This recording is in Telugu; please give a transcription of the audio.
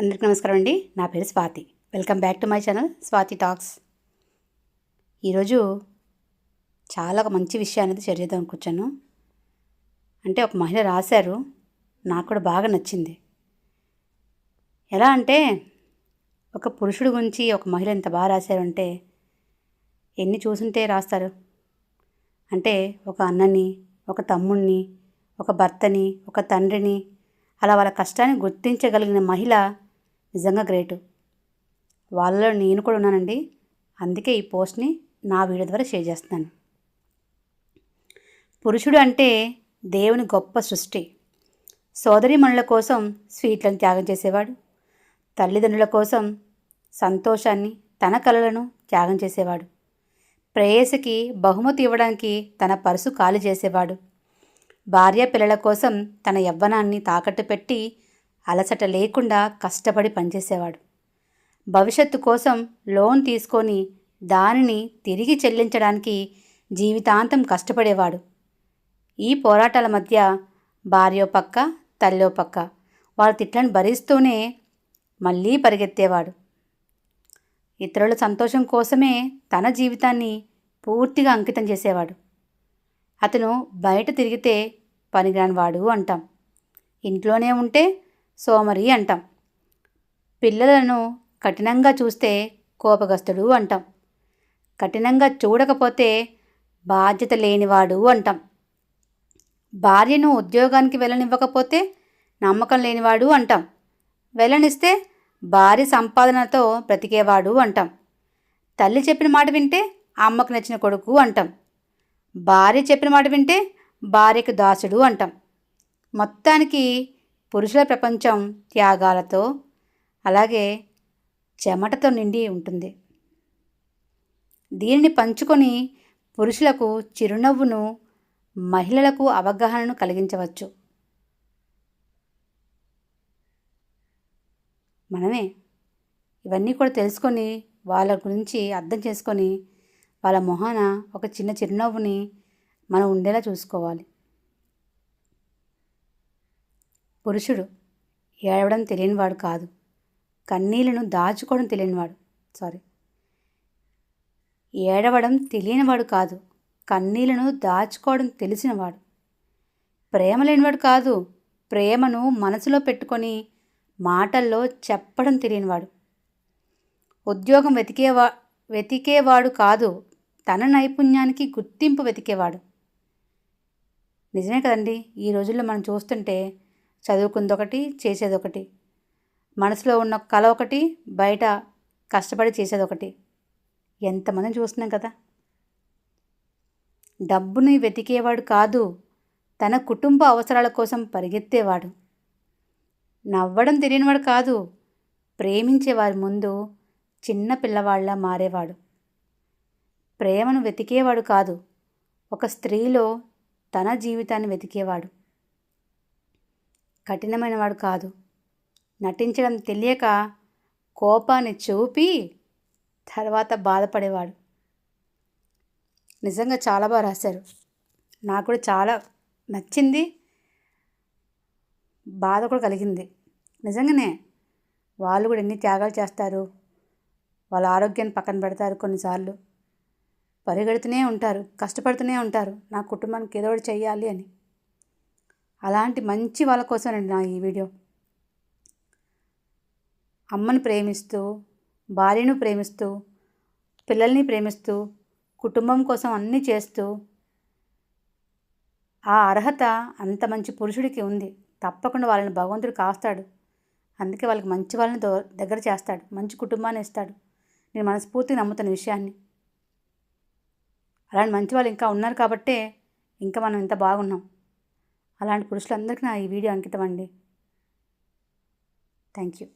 అందరికీ నమస్కారం అండి. నా పేరు Swathi. Welcome back to my channel Swathi talks. ఈరోజు చాలా ఒక మంచి విషయం అనేది షేర్ చేద్దాం అనుకొచ్చాను. అంటే ఒక మహిళ రాశారు. నాకు కూడా బాగా నచ్చింది. ఎలా అంటే ఒక పురుషుడు గురించి ఒక మహిళ ఎంత బాగా రాశారు అంటే ఎన్ని చూసుంటే రాస్తారు. అంటే ఒక అన్నని ఒక తమ్ముణ్ణి ఒక భర్తని ఒక తండ్రిని అలా వాళ్ళ కష్టాన్ని గుర్తించగలిగిన మహిళ నిజంగా గ్రేటు. వాళ్ళలో నేను కూడా ఉన్నానండి. అందుకే ఈ పోస్ట్ని నా వీడియో ద్వారా షేర్ చేస్తున్నాను. పురుషుడు అంటే దేవుని గొప్ప సృష్టి. సోదరిమణుల కోసం స్వీట్లను త్యాగం చేసేవాడు. తల్లిదండ్రుల కోసం సంతోషాన్ని తన కలలను త్యాగం చేసేవాడు. ప్రేయసికి బహుమతి ఇవ్వడానికి తన పరుసు ఖాళీ చేసేవాడు. భార్య పిల్లల కోసం తన యవ్వనాన్ని తాకట్టు పెట్టి అలసట లేకుండా కష్టపడి పనిచేసేవాడు. భవిష్యత్తు కోసం లోన్ తీసుకొని దానిని తిరిగి చెల్లించడానికి జీవితాంతం కష్టపడేవాడు. ఈ పోరాటాల మధ్య భార్యో పక్క తల్లో పక్క వాళ్ళ తిట్లను భరిస్తూనే మళ్ళీ పరిగెత్తేవాడు. ఇతరుల సంతోషం కోసమే తన జీవితాన్ని పూర్తిగా అంకితం చేసేవాడు. అతను బయట తిరిగితే పనికిరానివాడు అంటాం. ఇంట్లోనే ఉంటే సోమరి అంటాం. పిల్లలను కఠినంగా చూస్తే కోపగస్తుడు అంటాం. కఠినంగా చూడకపోతే బాధ్యత లేనివాడు అంటాం. భార్యను ఉద్యోగానికి వెళ్ళనివ్వకపోతే నమ్మకం లేనివాడు అంటాం. వెళ్ళనిస్తే భార్య సంపాదనతో బ్రతికేవాడు అంటాం. తల్లి చెప్పిన మాట వింటే అమ్మకు నచ్చిన కొడుకు అంటాం. భార్య చెప్పిన మాట వింటే భార్యకు దాసుడు అంటాం. మొత్తానికి పురుషుల ప్రపంచం త్యాగాలతో అలాగే చెమటతో నిండి ఉంటుంది. దీనిని పంచుకొని పురుషులకు చిరునవ్వును మహిళలకు అవగాహనను కలిగించవచ్చు. మనమే ఇవన్నీ కూడా తెలుసుకొని వాళ్ళ గురించి అర్థం చేసుకొని వాళ్ళ మొహాన ఒక చిన్న చిరునవ్వుని మనం ఉండేలా చూసుకోవాలి. పురుషుడు ఏడవడం తెలియనివాడు కాదు. కన్నీళ్ళను దాచుకోవడం తెలియనివాడు. సారీ ఏడవడం తెలియనివాడు కాదు. కన్నీళ్ళను దాచుకోవడం తెలిసినవాడు. ప్రేమ లేనివాడు కాదు. ప్రేమను మనసులో పెట్టుకొని మాటల్లో చెప్పడం తెలియనివాడు. ఉద్యోగం వెతికేవా వెతికేవాడు కాదు. తన నైపుణ్యానికి గుర్తింపు వెతికేవాడు. నిజమే కదండి? ఈ రోజుల్లో మనం చూస్తుంటే చదువుకుందొకటి చేసేదొకటి. మనసులో ఉన్న కళ ఒకటి బయట కష్టపడి చేసేదొకటి. ఎంతమందిని చూస్తున్నాం కదా. డబ్బుని వెతికేవాడు కాదు తన కుటుంబ అవసరాల కోసం పరిగెత్తేవాడు. నవ్వడం తెలియనివాడు కాదు ప్రేమించేవారి ముందు చిన్న పిల్లవాళ్ళ మారేవాడు. ప్రేమను వెతికేవాడు కాదు ఒక స్త్రీలో తన జీవితాన్ని వెతికేవాడు. కఠినమైనవాడు కాదు. నటించడం తెలియక కోపాన్ని చూపి తర్వాత బాధపడేవాడు. నిజంగా చాలా బాగా రాశారు. నాకు కూడా చాలా నచ్చింది. బాధ కూడా కలిగింది. నిజంగానే వాళ్ళు కూడా ఎన్ని త్యాగాలు చేస్తారు. వాళ్ళ ఆరోగ్యాన్ని పక్కన పెడతారు కొన్నిసార్లు. పరిగెడుతూనే ఉంటారు. కష్టపడుతూనే ఉంటారు. నా కుటుంబానికి ఏదో ఒకటి చెయ్యాలి అని. అలాంటి మంచి వాళ్ళ కోసమండి నా ఈ వీడియో. అమ్మని ప్రేమిస్తూ భార్యను ప్రేమిస్తూ పిల్లల్ని ప్రేమిస్తూ కుటుంబం కోసం అన్నీ చేస్తూ ఆ అర్హత అంత మంచి పురుషుడికి ఉంది. తప్పకుండా వాళ్ళని భగవంతుడు కాస్తాడు. అందుకే వాళ్ళకి మంచి వాళ్ళని దగ్గర చేస్తాడు. మంచి కుటుంబాన్ని ఇస్తాడు. నేను మనస్ఫూర్తిగా నమ్ముతున్న విషయాన్ని. అలాంటి మంచి వాళ్ళు ఇంకా ఉన్నారు కాబట్టే ఇంకా మనం ఇంత బాగున్నాం. అలాంటి పురుషులందరికీ నా ఈ వీడియో అంకితం అండి. Thank you